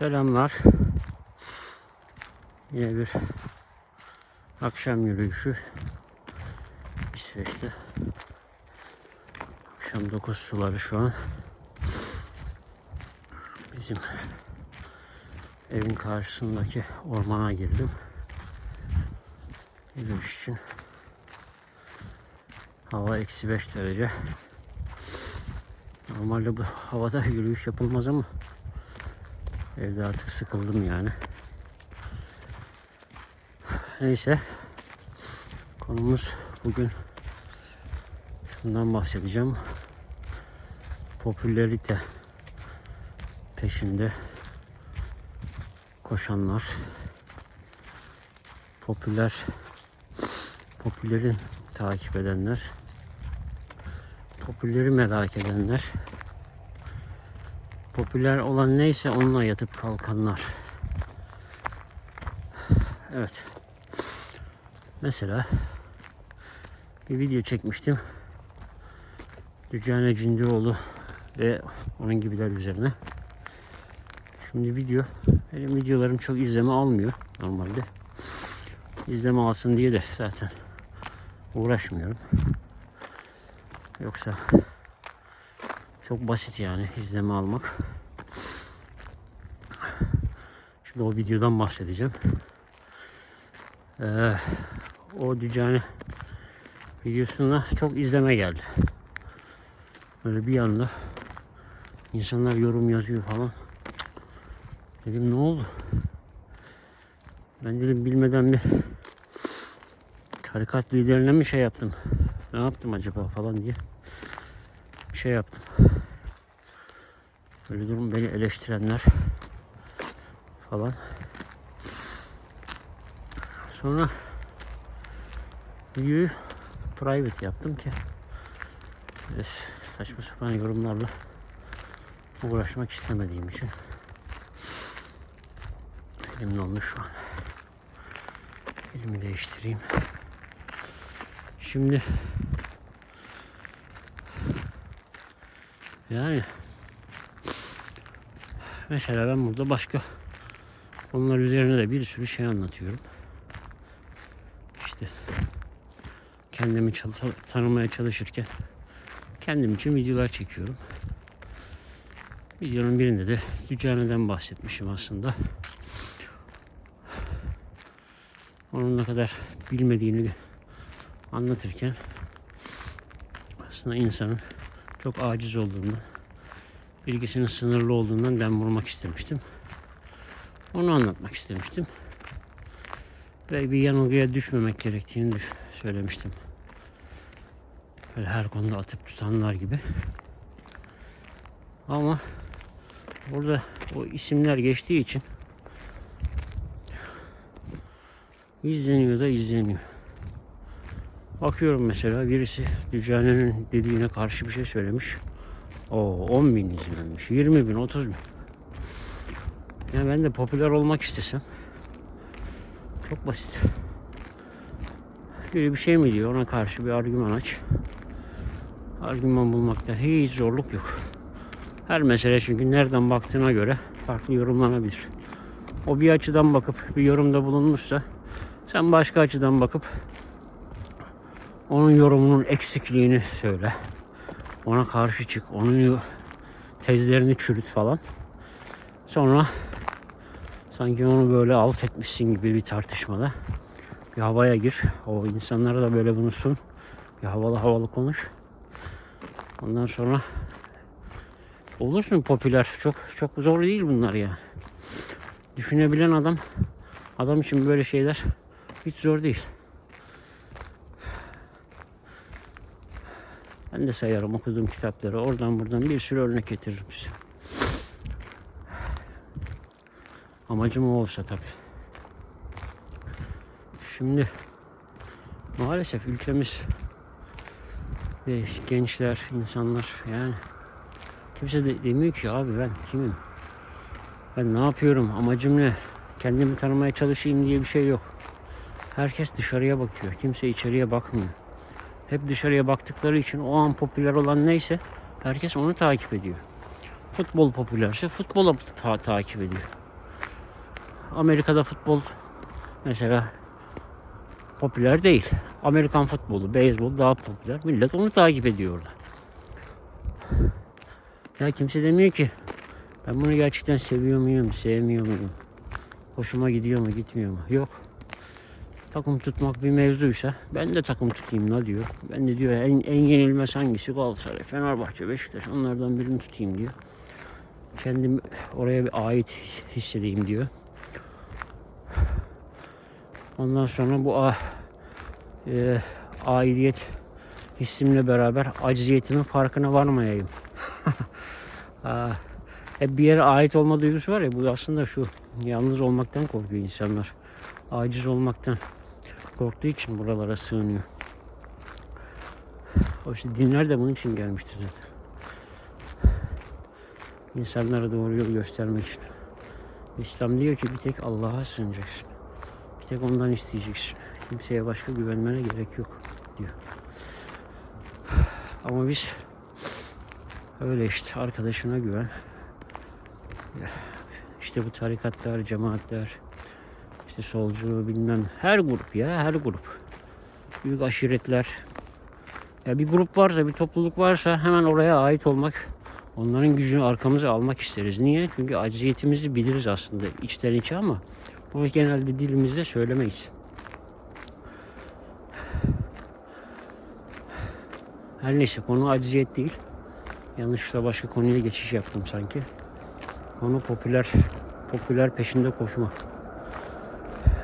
Selamlar. Yine bir akşam yürüyüşü İsveç'te. Akşam 9 suları şu an. Bizim evin karşısındaki ormana girdim. Yürüyüş için. Hava eksi 5 derece. Normalde bu havada yürüyüş yapılmaz ama evde artık sıkıldım yani. Neyse. Konumuz bugün şundan bahsedeceğim. Popülerite peşinde koşanlar popüler popüleri takip edenler popüleri merak edenler popüler olan neyse onunla yatıp kalkanlar. Evet. Mesela bir video çekmiştim. Dücane Cindioğlu ve onun gibiler üzerine. Şimdi video benim videolarım çok izleme almıyor normalde. İzleme alsın diye de zaten uğraşmıyorum. Yoksa çok basit yani izleme almak. Şimdi o videodan bahsedeceğim. Ee, o Dücane videosunda çok izleme geldi. Böyle bir anda insanlar yorum yazıyor falan. Dedim ne oldu? Ben dedim bilmeden bir tarikat liderine mi şey yaptım? Ne yaptım acaba falan diye bir şey yaptım. Böyle durum beni eleştirenler falan. Sonra videoyu private yaptım ki saçma sapan yorumlarla uğraşmak istemediğim için elim dondu şu an. Elimi değiştireyim. Şimdi yani mesela ben burada başka onlar üzerine de bir sürü şey anlatıyorum. İşte kendimi tanımaya çalışırken kendim için videolar çekiyorum. Videonun birinde de Dücane'den bahsetmişim aslında. Onun ne kadar bilmediğini anlatırken aslında insanın çok aciz olduğundan, bilgisinin sınırlı olduğundan dem vurmak istemiştim. Onu anlatmak istemiştim. Ve bir yanılgıya düşmemek gerektiğini söylemiştim. Böyle her konuda atıp tutanlar gibi. Ama burada o isimler geçtiği için izleniyor da izleniyor. Bakıyorum mesela birisi Dücane'nin dediğine karşı bir şey söylemiş. O 10 bin izlenmiş, 20 bin, 30 bin. Yani ben de popüler olmak istesem çok basit. Biri bir şey mi diyor ona karşı bir argüman aç. Argüman bulmakta hiç zorluk yok. Her mesele çünkü nereden baktığına göre farklı yorumlanabilir. O bir açıdan bakıp bir yorumda bulunmuşsa sen başka açıdan bakıp onun yorumunun eksikliğini söyle. Ona karşı çık. Onun tezlerini çürüt falan. Sonra sanki onu böyle alt etmişsin gibi bir tartışmada bir havaya gir. O insanlara da böyle bunu sun. Bir havalı havalı konuş. Ondan sonra olursun popüler. Çok çok zor değil bunlar ya. Düşünebilen adam adam için böyle şeyler hiç zor değil. Ben de sayarım okuduğum kitapları. Oradan buradan bir sürü örnek getiririm size. Amacım o olsa tabii. Şimdi maalesef ülkemiz ve gençler, insanlar yani kimse de demiyor ki abi ben kimim? Ben ne yapıyorum? Amacım ne? Kendimi tanımaya çalışayım diye bir şey yok. Herkes dışarıya bakıyor. Kimse içeriye bakmıyor hep dışarıya baktıkları için o an popüler olan neyse herkes onu takip ediyor. Futbol popülerse futbola ta- takip ediyor. Amerika'da futbol mesela popüler değil. Amerikan futbolu, beyzbol daha popüler. Millet onu takip ediyor orada. Ya kimse demiyor ki ben bunu gerçekten seviyor muyum, sevmiyor muyum? Hoşuma gidiyor mu, gitmiyor mu? Yok. Takım tutmak bir mevzuysa ben de takım tutayım la diyor. Ben de diyor en, en yenilmez hangisi Galatasaray, Fenerbahçe, Beşiktaş onlardan birini tutayım diyor. Kendim oraya bir ait hissedeyim diyor. Ondan sonra bu a, e, aidiyet hissimle beraber acziyetimin farkına varmayayım. Aa, hep bir yere ait olma duygusu var ya bu aslında şu yalnız olmaktan korkuyor insanlar. Aciz olmaktan korktuğu için buralara sığınıyor. O işte dinler de bunun için gelmiştir zaten. İnsanlara doğru yol göstermek için. İslam diyor ki bir tek Allah'a sığınacaksın. Bir tek ondan isteyeceksin. Kimseye başka güvenmene gerek yok diyor. Ama biz öyle işte arkadaşına güven. İşte bu tarikatlar, cemaatler, işte solcu bilmem her grup ya her grup. Büyük aşiretler. Ya bir grup varsa, bir topluluk varsa hemen oraya ait olmak, onların gücünü arkamıza almak isteriz. Niye? Çünkü acziyetimizi biliriz aslında içten içe ama bunu genelde dilimizde söylemeyiz. Her neyse konu acziyet değil. Yanlışlıkla başka konuya geçiş yaptım sanki. Konu popüler popüler peşinde koşma.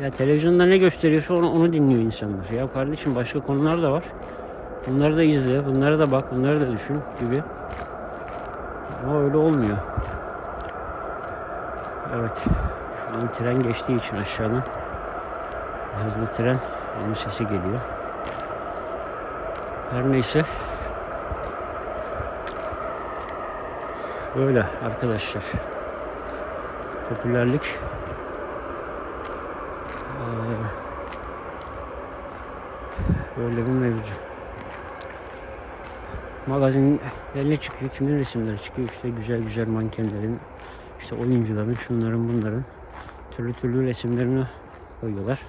Ya televizyonda ne gösteriyorsa onu, onu dinliyor insanlar. Ya kardeşim başka konular da var. Bunları da izle, bunlara da bak, bunları da düşün gibi. Ama öyle olmuyor. Evet. Şu an tren geçtiği için aşağıdan hızlı tren onun sesi geliyor. Her neyse. Böyle arkadaşlar. Popülerlik böyle bir mevzu. Magazinlerine çıkıyor. Kimin resimleri çıkıyor? İşte güzel güzel mankenlerin, işte oyuncuların, şunların bunların türlü türlü resimlerini koyuyorlar.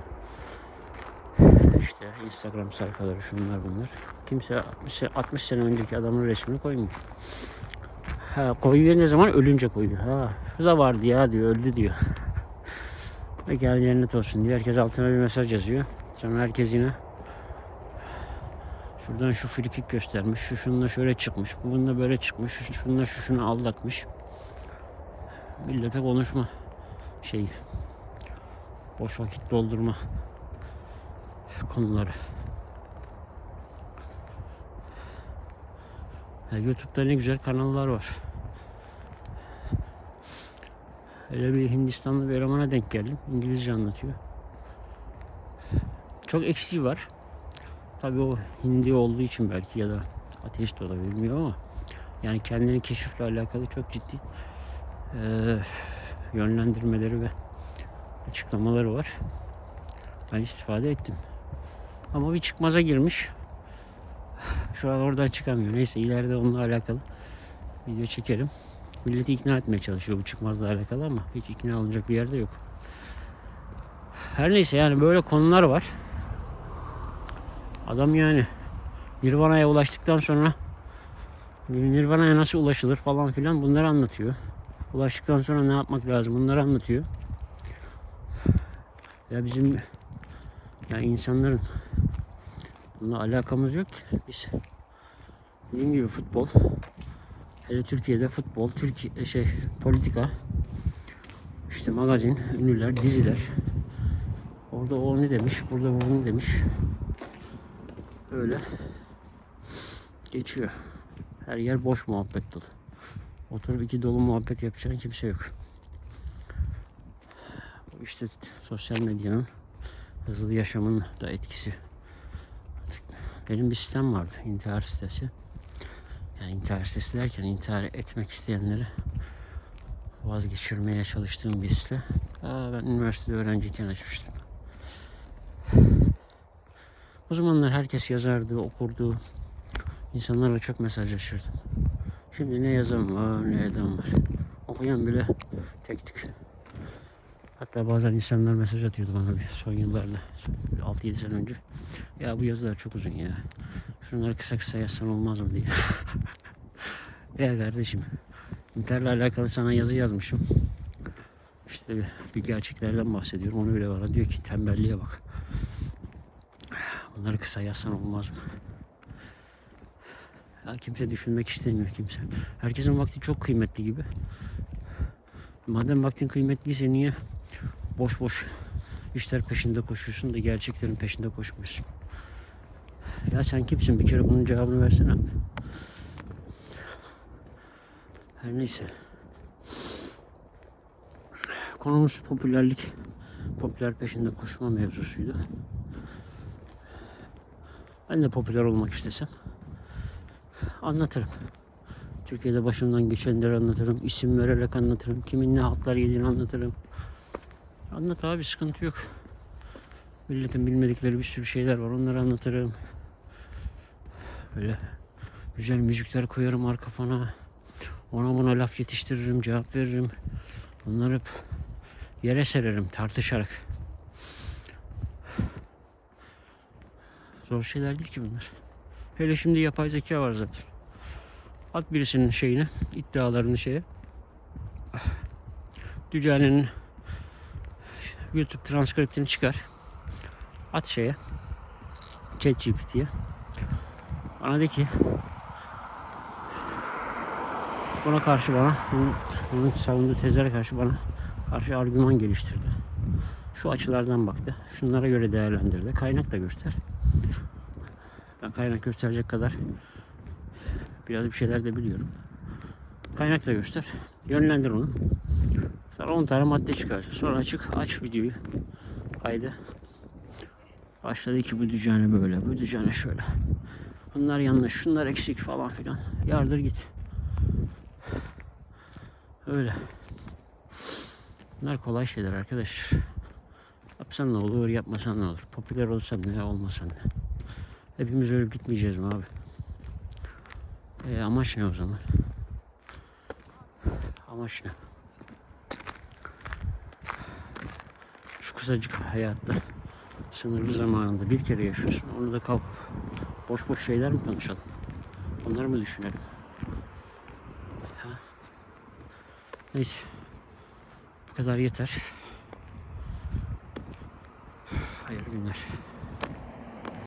İşte Instagram sayfaları şunlar bunlar. Kimse 60, se- 60 sene önceki adamın resmini koymuyor. Ha, koyuyor ne zaman? Ölünce koyuyor. Ha, şu da vardı ya diyor, öldü diyor. Mekanı cennet olsun diye herkes altına bir mesaj yazıyor. Sonra herkes yine şuradan şu frikik göstermiş, şu şununla şöyle çıkmış, bu bununla böyle çıkmış, şu şununla şu şunu aldatmış. Millete konuşma şeyi. Boş vakit doldurma konuları. Ya YouTube'da ne güzel kanallar var. Öyle bir Hindistanlı bir elemana denk geldim. İngilizce anlatıyor. Çok eksiği var. Tabii o Hindi olduğu için belki ya da ateist olabilir bilmiyorum ama yani kendini keşifle alakalı çok ciddi eee, yönlendirmeleri ve açıklamaları var. Ben istifade ettim. Ama bir çıkmaza girmiş. Şu an oradan çıkamıyor. Neyse ileride onunla alakalı video çekerim. Milleti ikna etmeye çalışıyor bu çıkmazla alakalı ama hiç ikna olacak bir yerde yok. Her neyse yani böyle konular var. Adam yani Nirvana'ya ulaştıktan sonra Nirvana'ya nasıl ulaşılır falan filan bunları anlatıyor. Ulaştıktan sonra ne yapmak lazım bunları anlatıyor. Ya bizim yani insanların bununla alakamız yok ki. Biz dediğim gibi futbol hele Türkiye'de futbol, Türkiye şey politika işte magazin, ünlüler, diziler orada o ne demiş, burada bu bunu demiş. Öyle geçiyor. Her yer boş muhabbet dolu. Oturup iki dolu muhabbet yapacağın kimse yok. İşte sosyal medyanın hızlı yaşamın da etkisi. Benim bir sitem vardı, intihar sitesi. Yani intihar sitesi derken intihar etmek isteyenleri vazgeçirmeye çalıştığım bir site. Aa, ben üniversitede öğrenciyken açmıştım. O zamanlar herkes yazardı, okurdu. İnsanlarla çok mesajlaşırdım. Şimdi ne yazan var ne eden var. Okuyan bile tek tük. Hatta bazen insanlar mesaj atıyordu bana bir son yıllarda. 6-7 sene önce. Ya bu yazılar çok uzun ya. Şunları kısa kısa yazsan olmaz mı diye. ya kardeşim. İnterle alakalı sana yazı yazmışım. İşte bir, bir gerçeklerden bahsediyorum. Onu bile bana diyor ki tembelliğe bak. Bunları kısa yazsan olmaz mı? Ya kimse düşünmek istemiyor kimse. Herkesin vakti çok kıymetli gibi. Madem vaktin kıymetliyse niye boş boş işler peşinde koşuyorsun da gerçeklerin peşinde koşmuyorsun? Ya sen kimsin? Bir kere bunun cevabını versene. Her neyse. Konumuz popülerlik. Popüler peşinde koşma mevzusuydu. Ben de popüler olmak istesem anlatırım. Türkiye'de başımdan geçenleri anlatırım. isim vererek anlatırım. Kimin ne haltlar yediğini anlatırım. Anlat abi sıkıntı yok. Milletin bilmedikleri bir sürü şeyler var. Onları anlatırım. Böyle güzel müzikler koyarım arka fona. Ona buna laf yetiştiririm, cevap veririm. Bunları hep yere sererim tartışarak. Zor şeyler değil ki bunlar. Hele şimdi yapay zeka var zaten. At birisinin şeyini, iddialarını şeye. Dücane'nin YouTube transkriptini çıkar. At şeye. ChatGPT'ye. Bana de ki buna karşı bana bunun, bunun savunduğu tezlere karşı bana karşı argüman geliştirdi. Şu açılardan baktı. Şunlara göre değerlendirdi. Kaynak da göster. Ben kaynak gösterecek kadar biraz bir şeyler de biliyorum. Kaynak da göster. Yönlendir onu. Sonra 10 tane madde çıkar. Sonra açık aç videoyu. Kaydı. Başladı ki bu düzene böyle, bu düzene şöyle. Bunlar yanlış, şunlar eksik falan filan. Yardır git. Öyle. Bunlar kolay şeyler arkadaş. Yapsan ne olur, yapmasan ne olur. Popüler olsan ne, olmasan ne. Hepimiz ölüp gitmeyeceğiz mi abi? E, amaç ne o zaman? Amaç ne? Kısacık hayatta sınırlı zamanında bir kere yaşıyorsun. Onu da kalkıp boş boş şeyler mi konuşalım? Onları mı düşünelim? Ha? Neyse. Bu kadar yeter. Hayırlı günler.